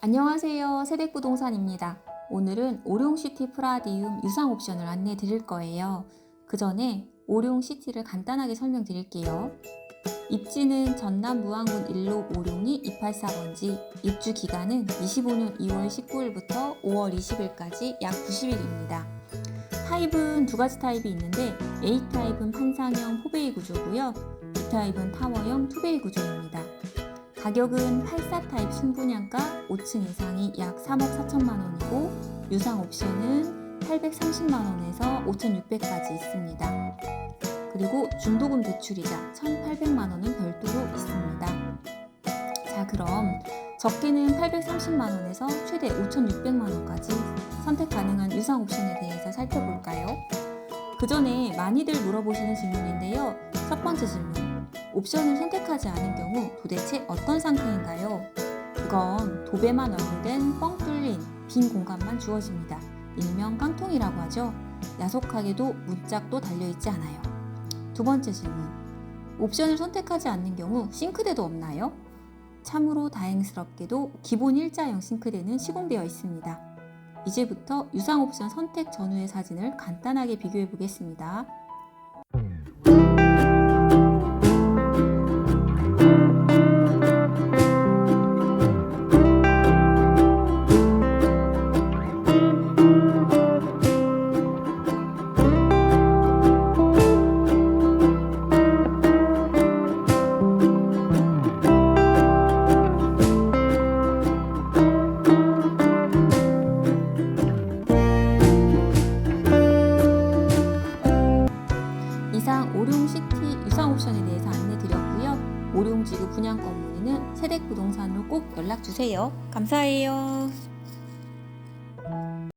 안녕하세요. 세백부동산입니다. 오늘은 오룡시티 프라디움 유상 옵션을 안내 드릴 거예요. 그 전에 오룡시티를 간단하게 설명드릴게요. 입지는 전남 무안군 1로 오룡이 284번지, 입주 기간은 25년 2월 19일부터 5월 20일까지 약 90일입니다. 타입은 두 가지 타입이 있는데 A 타입은 판상형 포베이 구조고요. B 타입은 타워형 투베이 구조입니다. 가격은 84 타입 순분양가 5층 이상이 약 3억 4천만 원이고 유상 옵션은 830만 원에서 5,600까지 있습니다. 그리고 중도금 대출이자 1,800만 원은 별도로 있습니다. 자, 그럼 적게는 830만 원에서 최대 5,600만 원까지 선택 가능한 유상 옵션에 대해서 살펴볼까요? 그 전에 많이들 물어보시는 질문인데요. 첫 번째 질문. 옵션을 선택하지 않은 경우 도대체 어떤 상태인가요? 그건 도배만 완료된 뻥 뚫린 빈 공간만 주어집니다. 일명 깡통이라고 하죠. 야속하게도 문짝도 달려있지 않아요. 두 번째 질문. 옵션을 선택하지 않는 경우 싱크대도 없나요? 참으로 다행스럽게도 기본 일자형 싱크대는 시공되어 있습니다. 이제부터 유상 옵션 선택 전후의 사진을 간단하게 비교해 보겠습니다. 오룡지구 분양권 문의는 세댁부동산으로 꼭 연락 주세요. 감사해요.